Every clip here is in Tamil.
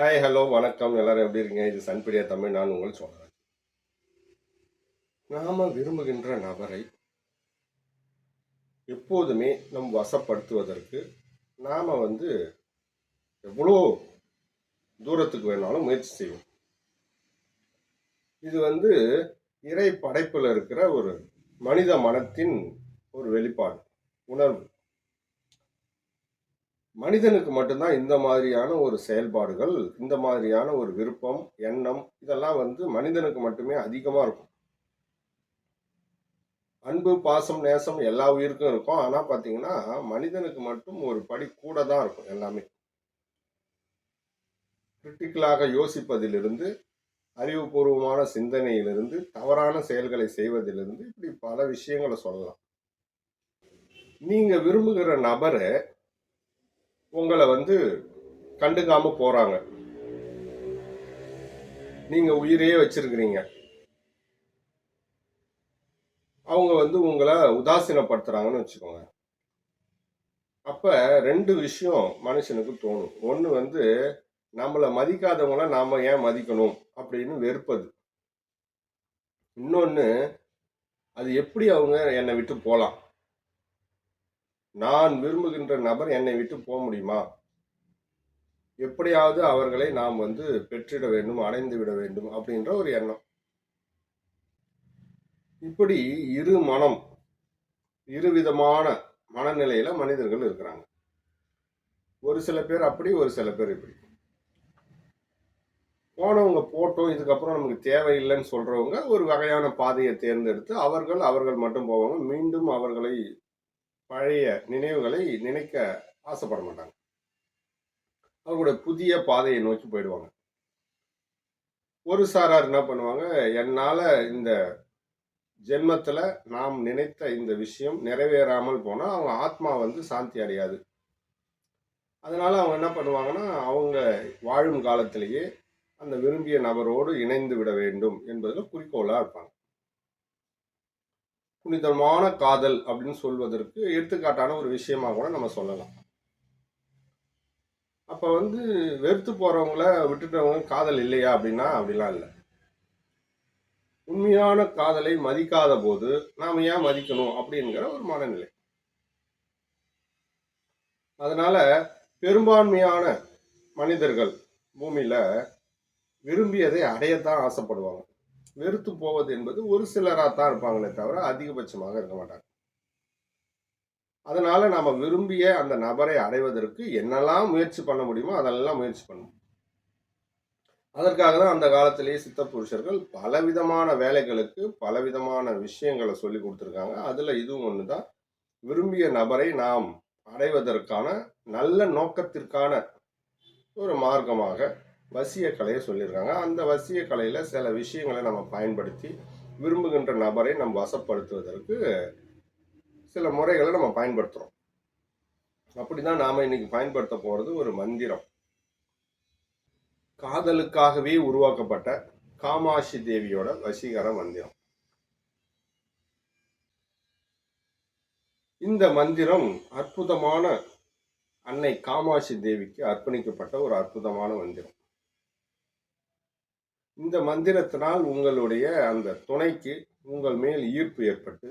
ஹாய் ஹலோ வணக்கம். எல்லாரும் எப்படி இருக்கீங்க? இது சன்பிடியா தமிழ். நான் உங்கள் சொல்கிறேன் நாம் விரும்புகின்ற நபரை எப்போதுமே நம் வசப்படுத்துவதற்கு நாம் வந்து எவ்வளோ தூரத்துக்கு வேணாலும் முயற்சி செய்வோம். இது வந்து இறை படைப்பில் இருக்கிற ஒரு மனித மனத்தின் ஒரு வெளிப்பாடு உணர்வு. மனிதனுக்கு மட்டும்தான் இந்த மாதிரியான ஒரு செயல்பாடுகள் இந்த மாதிரியான ஒரு விருப்பம் எண்ணம் இதெல்லாம் வந்து மனிதனுக்கு மட்டுமே அதிகமாக இருக்கும். அன்பு பாசம் நேசம் எல்லா உயிருக்கும் இருக்கும். ஆனால் பார்த்தீங்கன்னா மனிதனுக்கு மட்டும் ஒரு படி கூட தான் இருக்கும் எல்லாமே. கிரிட்டிக்கலாக யோசிப்பதிலிருந்து அறிவுபூர்வமான சிந்தனையிலிருந்து தவறான செயல்களை செய்வதிலிருந்து இப்படி பல விஷயங்களை சொல்லலாம். நீங்கள் விரும்புகிற நபரை உங்களை வந்து கண்டுக்காம போறாங்க. நீங்க உயிரையே வச்சிருக்கிறீங்க. அவங்க வந்து உங்களை உதாசீனப்படுத்துறாங்கன்னு வச்சுக்கோங்க. அப்ப ரெண்டு விஷயம் மனுஷனுக்கு தோணும். ஒன்று வந்து நம்மளை மதிக்காதவங்கள நாம ஏன் மதிக்கணும் அப்படின்னு வெறுப்பது. இன்னொன்று அது எப்படி அவங்க என்னை விட்டு போகலாம் நான் விரும்புகின்ற நபர் என்னை விட்டு போக முடியுமா? எப்படியாவது அவர்களை நாம் வந்து பெற்றிட வேண்டும் அடைந்து விட வேண்டும் அப்படின்ற ஒரு எண்ணம். இப்படி இரு மனம் இருவிதமான மனநிலையில மனிதர்கள் இருக்கிறாங்க. ஒரு சில பேர் அப்படி ஒரு சில பேர் இப்படி. போனவங்க போட்டோம் இதுக்கப்புறம் நமக்கு தேவையில்லைன்னு சொல்றவங்க ஒரு வகையான பாதையை தேர்ந்தெடுத்து அவர்கள் அவர்கள் மட்டும் போவாங்க. மீண்டும் அவர்களை பழைய நினைவுகளை நினைக்க ஆசைப்பட மாட்டாங்க. அவர்களுடைய புதிய பாதையை நோக்கி போயிடுவாங்க. ஒரு சாரார் என்ன பண்ணுவாங்க? என்னால் இந்த ஜென்மத்தில் நாம் நினைத்த இந்த விஷயம் நிறைவேறாமல் போனால் அவங்க ஆத்மா வந்து சாந்தி அடையாது. அதனால் அவங்க என்ன பண்ணுவாங்கன்னா அவங்க வாழும் காலத்திலேயே அந்த விரும்பிய நபரோடு இணைந்து விட வேண்டும் என்பதில் குறிக்கோளாக இருப்பாங்க. புனிதமான காதல் அப்படின்னு சொல்வதற்கு எடுத்துக்காட்டான ஒரு விஷயமா கூட நம்ம சொல்லலாம். அப்ப வந்து வெறுத்து போறவங்கள விட்டுட்டவங்க காதல் இல்லையா அப்படின்னா அப்படிலாம் இல்லை. உண்மையான காதலை மதிக்காத போது நாம் ஏன் மதிக்கணும் அப்படிங்கிற ஒரு மனநிலை. அதனால பெரும்பான்மையான மனிதர்கள் பூமியில விரும்பியதை அடையத்தான் ஆசைப்படுவாங்க. வெறுத்து போவது என்பது ஒரு சிலராக தான் இருப்பாங்களே தவிர அதிகபட்சமாக இருக்க மாட்டாங்க. அதனால நம்ம விரும்பிய அந்த நபரை அடைவதற்கு என்னெல்லாம் முயற்சி பண்ண முடியுமோ அதெல்லாம் முயற்சி பண்ணணும். அதற்காக தான் அந்த காலத்திலேயே சித்த புருஷர்கள் பலவிதமான வேலைகளுக்கு பலவிதமான விஷயங்களை சொல்லி கொடுத்துருக்காங்க. அதில் இதுவும் ஒன்று தான் விரும்பிய நபரை நாம் அடைவதற்கான நல்ல நோக்கத்திற்கான ஒரு மார்க்கமாக வசிய கலையை சொல்லியிருக்காங்க. அந்த வசிய கலையில் சில விஷயங்களை நம்ம பயன்படுத்தி விரும்புகின்ற நபரை நம்ம வசப்படுத்துவதற்கு சில முறைகளை நம்ம பயன்படுத்துகிறோம் அப்படி தான் நாம் இன்னைக்கு பயன்படுத்த போகிறது ஒரு மந்திரம். காதலுக்காகவே உருவாக்கப்பட்ட காமாட்சி தேவியோட வசீகர மந்திரம். இந்த மந்திரம் அற்புதமான அன்னை காமாட்சி தேவிக்கு அர்ப்பணிக்கப்பட்ட ஒரு அற்புதமான மந்திரம். இந்த மந்திரத்தினால் உங்களுடைய அந்த துணைக்கு உங்கள் மேல் ஈர்ப்பு ஏற்பட்டு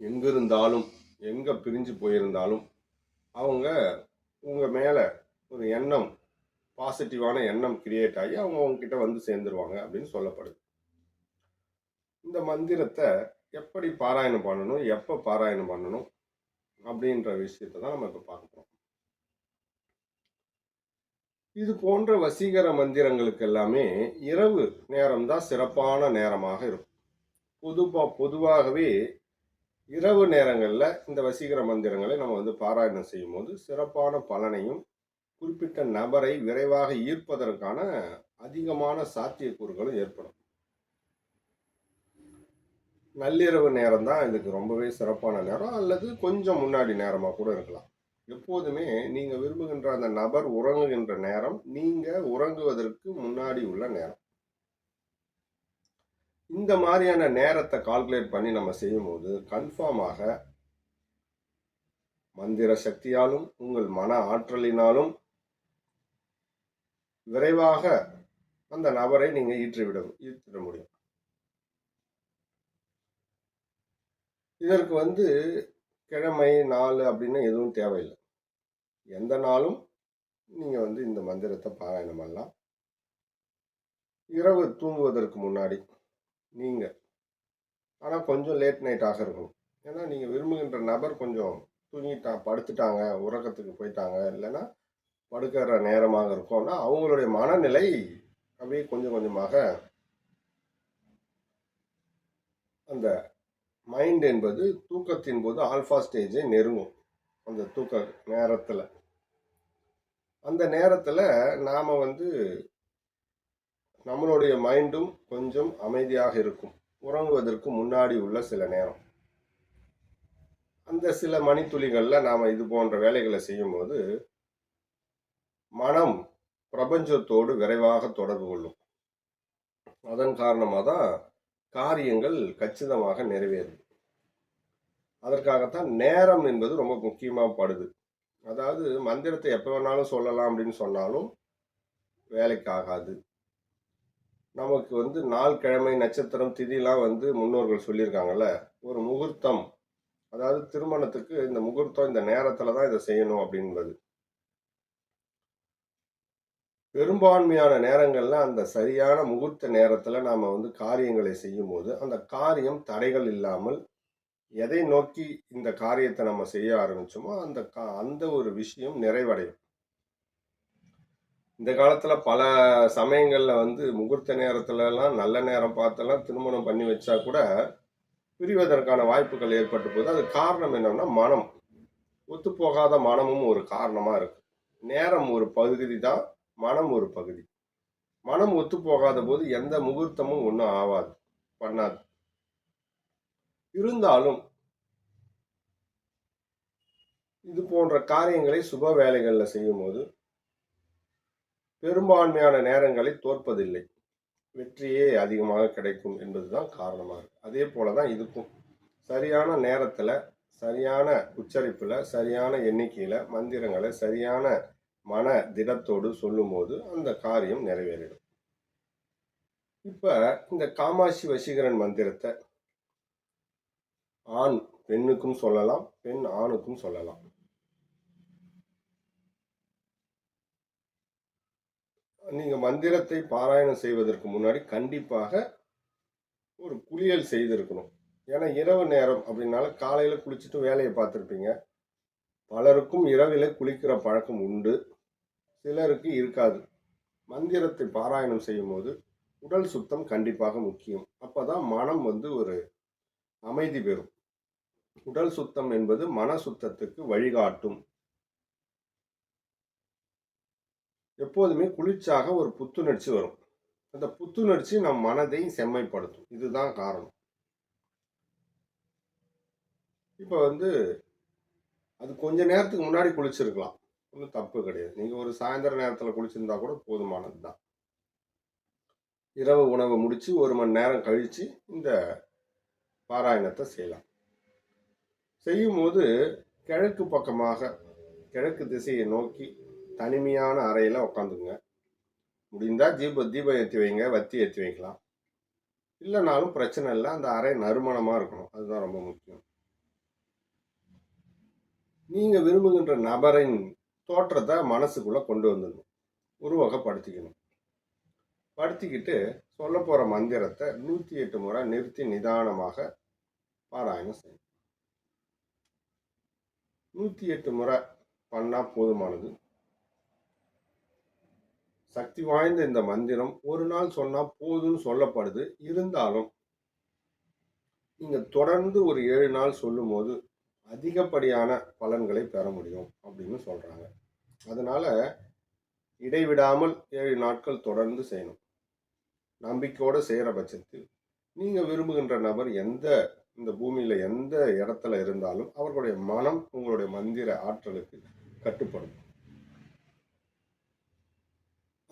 எங்கிருந்தாலும் எங்கே பிரிஞ்சு போயிருந்தாலும் அவங்க உங்கள் மேலே ஒரு எண்ணம் பாசிட்டிவான எண்ணம் கிரியேட் ஆகி அவங்க உங்ககிட்ட வந்து சேர்ந்துருவாங்க அப்படின்னு சொல்லப்படுது. இந்த மந்திரத்தை எப்படி பாராயணம் பண்ணணும் எப்போ பாராயணம் பண்ணணும் அப்படின்ற விஷயத்தை தான் நம்ம இப்போ பார்க்க போகிறோம் இது போன்ற வசீகர மந்திரங்களுக்கு எல்லாமே இரவு நேரம்தான் சிறப்பான நேரமாக இருக்கும். பொதுவா பொதுவாகவே இரவு நேரங்களில் இந்த வசீகர மந்திரங்களை நம்ம வந்து பாராயணம் செய்யும் போது சிறப்பான பலனையும் குறிப்பிட்ட நபரை விரைவாக ஈர்ப்பதற்கான அதிகமான சாத்தியக்கூறுகளும் ஏற்படும். நள்ளிரவு நேரம் தான் இதுக்கு ரொம்பவே சிறப்பான நேரம். அல்லது கொஞ்சம் முன்னாடி நேரமாக கூட இருக்கலாம். எப்போதுமே நீங்க விரும்புகின்ற அந்த நபர் உறங்குகின்ற நேரம் நீங்க உறங்குவதற்கு முன்னாடி உள்ள நேரம். இந்த மாதிரியான நேரத்தை கால்குலேட் பண்ணி நம்ம செய்யும்போது கன்ஃபார்மாக மந்திர சக்தியாலும் உங்கள் மன ஆற்றலினாலும் விரைவாக அந்த நபரை நீங்கள் ஈற்றிவிட ஈர்த்திட முடியும். இதற்கு வந்து கிழமை நாள் அப்படின்னு எதுவும் தேவையில்லை. எந்த நாளும் நீங்கள் வந்து இந்த மந்திரத்தை பாராயணம் பண்ணலாம். இரவு தூங்குவதற்கு முன்னாடி நீங்கள் ஆனால் கொஞ்சம் லேட் நைட்டாக இருக்கணும். ஏன்னா நீங்கள் விரும்புகின்ற நபர் கொஞ்சம் தூங்கிட்டா படுத்துட்டாங்க உறக்கத்துக்கு போயிட்டாங்க இல்லைன்னா படுக்கிற நேரமாக இருக்கும்னா அவங்களுடைய மனநிலை அப்படியே கொஞ்சம் கொஞ்சமாக அந்த மைண்ட் என்பது தூக்கத்தின் போது ஆல்ஃபா ஸ்டேஜை நெருங்கும். அந்த தூக்க நேரத்தில். அந்த நேரத்தில் நாம் வந்து நம்மளுடைய மைண்டும் கொஞ்சம் அமைதியாக இருக்கும். உறங்குவதற்கு முன்னாடி உள்ள சில நேரம். அந்த சில மணித்துளிகளில் நாம் இது போன்ற வேலைகளை செய்யும்போது மனம் பிரபஞ்சத்தோடு விரைவாக தொடர்பு கொள்ளும். அதன் காரணமாக தான் காரியங்கள் கச்சிதமாக நிறைவேறும். அதற்காகத்தான் நேரம் என்பது ரொம்ப முக்கியமாக படுது. அதாவது மந்திரத்தை எப்போ வேணாலும் சொல்லலாம் அப்படின்னு சொன்னாலும் வேலைக்கு ஆகாது நமக்கு வந்து நாள் கிழமை நட்சத்திரம் திதிலாம் வந்து முன்னோர்கள் சொல்லியிருக்காங்கல்ல ஒரு முகூர்த்தம். அதாவது திருமணத்துக்கு இந்த முகூர்த்தம் இந்த நேரத்தில் தான் இதை செய்யணும் அப்படின்பது பெரும்பான்மையான நேரங்களில் அந்த சரியான முகூர்த்த நேரத்தில் நாம் வந்து காரியங்களை செய்யும்போது அந்த காரியம் தடைகள் இல்லாமல் எதை நோக்கி இந்த காரியத்தை நம்ம செய்ய ஆரம்பிச்சோமோ அந்த கா அந்த ஒரு விஷயம் நிறைவடையும். இந்த காலத்தில் பல சமயங்களில் வந்து முகூர்த்த நேரத்துலலாம் நல்ல நேரம் பார்த்தெல்லாம் திருமணம் பண்ணி வச்சா கூட பிரிவதற்கான வாய்ப்புகள் ஏற்பட்டு போகுது. அது காரணம் என்னன்னா மனம். ஒத்துப்போகாத மனமும் ஒரு காரணமாக இருக்குது நேரம் ஒரு பகுதி தான் மனம் ஒரு பகுதி. மனம் ஒத்து போகாத போது எந்த முகூர்த்தமும் ஒன்றும் ஆகாது பண்ணாது. இருந்தாலும் இது போன்ற காரியங்களை சுப வேலைகளில் செய்யும்போது பெரும்பான்மையான நேரங்களை தோற்பதில்லை. வெற்றியே அதிகமாக கிடைக்கும் என்பதுதான் காரணமாக இருக்கு. அதே போல தான் இதுக்கும். சரியான நேரத்தில் சரியான உச்சரிப்பில் சரியான எண்ணிக்கையில் மந்திரங்களை சரியான மன திடத்தோடு சொல்லும்போது அந்த காரியம் நிறைவேறிடும். இப்போ இந்த காமாட்சி வசீகரன் மந்திரத்தை ஆண் பெண்ணுக்கும் சொல்லலாம் பெண் ஆணுக்கும் சொல்லலாம். நீங்க மந்திரத்தை பாராயணம் செய்வதற்கு முன்னாடி கண்டிப்பாக ஒரு குளியல் செய்திருக்கணும். ஏன்னா இரவு நேரம் அப்படின்னால காலையில குளிச்சுட்டு வேலையை பார்த்துருப்பீங்க. பலருக்கும் இரவில் குளிக்கிற பழக்கம் உண்டு. சிலருக்கு இருக்காது. மந்திரத்தை பாராயணம் செய்யும்போது உடல் சுத்தம் கண்டிப்பாக முக்கியம். அப்பதான் மனம் வந்து ஒரு அமைதி பெறும். உடல் சுத்தம் என்பது மன சுத்தத்துக்கு வழிகாட்டும். எப்போதுமே குளிர்ச்சாக ஒரு புத்துணர்ச்சி வரும். அந்த புத்துணர்ச்சி நம் மனதை செம்மைப்படுத்தும். இதுதான் காரணம். இப்போ வந்து அது கொஞ்ச நேரத்துக்கு முன்னாடி குளிச்சிருக்கலாம். ஒன்றும் தப்பு கிடையாது. நீங்கள் ஒரு சாயந்தர நேரத்தில் குளிச்சிருந்தா கூட போதுமானது தான் இரவு உணவை முடித்து ஒரு மணி நேரம் கழித்து இந்த பாராயணத்தை செய்யலாம். செய்யும்போது கிழக்கு பக்கமாக கிழக்கு திசையை நோக்கி தனிமையான அறையில் உட்காந்துங்க முடிந்தால் தீப தீபம் ஏற்றி வைங்க வத்தி ஏற்றி வைக்கலாம். இல்லைனாலும் பிரச்சனை இல்லை. அந்த அறை நறுமணமாக இருக்கணும். அதுதான் ரொம்ப முக்கியம். நீங்கள் விரும்புகின்ற நபரின் தோற்றத்தை மனசுக்குள்ளே கொண்டு வந்துடணும். உருவகப்படுத்திக்கணும். படுத்திக்கிட்டு சொல்ல போகிற மந்திரத்தை நூற்றி எட்டு முறை நிறுத்தி நிதானமாக பாராயணம் செய்யணும். நூற்றி எட்டு முறை பண்ணால் போதுமானது. சக்தி வாய்ந்த இந்த மந்திரம் ஒரு நாள் சொன்னால் போதும்னு சொல்லப்படுது. இருந்தாலும் நீங்கள் தொடர்ந்து ஒரு ஏழு நாள் சொல்லும்போது அதிகப்படியான பலன்களை பெற முடியும் அப்படின்னு சொல்கிறாங்க அதனால் இடைவிடாமல் ஏழு நாட்கள் தொடர்ந்து செய்யணும். நம்பிக்கையோடு செய்கிற பட்சத்தில் நீங்கள் விரும்புகின்ற நபர் எந்த இந்த பூமியில் எந்த இடத்துல இருந்தாலும் அவர்களுடைய மனம் உங்களுடைய மந்திர ஆற்றலுக்கு கட்டுப்படும்.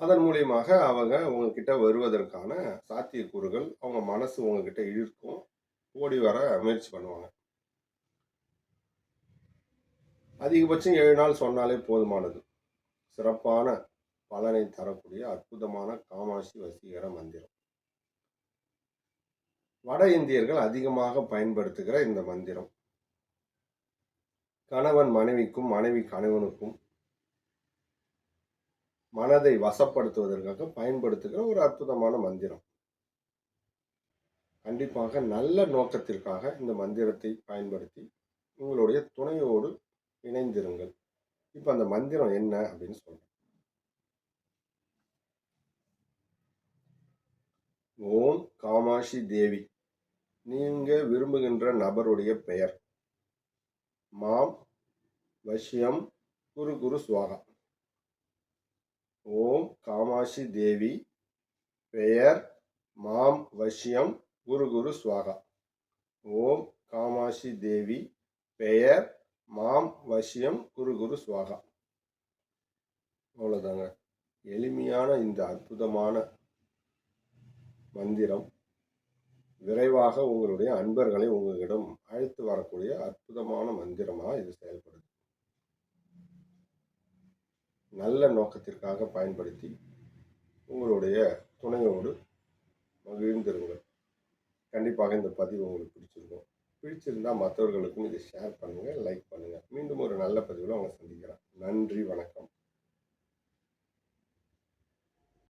அதன் மூலியமாக அவங்க உங்ககிட்ட வருவதற்கான சாத்தியக்கூறுகள் அவங்க மனசு உங்ககிட்ட இழுக்கும் ஓடி வர முயற்சி பண்ணுவாங்க. அதிகபட்சம் ஏழு நாள் சொன்னாலே போதுமானது. சிறப்பான பலனை தரக்கூடிய அற்புதமான காமாட்சி வசீகர மந்திரம். வட இந்தியர்கள் அதிகமாக பயன்படுத்துகிற இந்த மந்திரம். கணவன் மனைவிக்கும் மனைவி கணவனுக்கும் மனதை வசப்படுத்துவதற்காக பயன்படுத்துகிற ஒரு அற்புதமான மந்திரம். கண்டிப்பாக நல்ல நோக்கத்திற்காக இந்த மந்திரத்தை பயன்படுத்தி உங்களுடைய துணையோடு இணைந்திருங்கள். இப்போ அந்த மந்திரம் என்ன அப்படின்னு சொல்றேன். ஓம் காமாட்சி தேவி. நீங்க விரும்புகின்ற நபருடைய பெயர். மாம் வஷ்யம் குரு குரு சுவாகா. ஓம் காமாட்சி தேவி. பெயர் மாம் வஷ்யம் குரு குரு சுவாகா. ஓம் காமாட்சி தேவி. பெயர் மாம் வஷ்யம் குரு குரு சுவாகா. அவ்வளோதாங்க எளிமையான இந்த அற்புதமான மந்திரம் விரைவாக உங்களுடைய அன்பர்களை உங்களிடம் அழைத்து வரக்கூடிய அற்புதமான மந்திரமாக இது செயல்படுது. நல்ல நோக்கத்திற்காக பயன்படுத்தி உங்களுடைய துணையோடு மகிழ்ந்திருங்கள். கண்டிப்பாக இந்த பதிவு உங்களுக்கு பிடிச்சிருக்கும். பிடிச்சிருந்தால் மற்றவர்களுக்கும் இதை ஷேர் பண்ணுங்கள் லைக் பண்ணுங்கள் மீண்டும் ஒரு நல்ல பதிவில் அவங்க சந்திக்கிறேன். நன்றி வணக்கம்.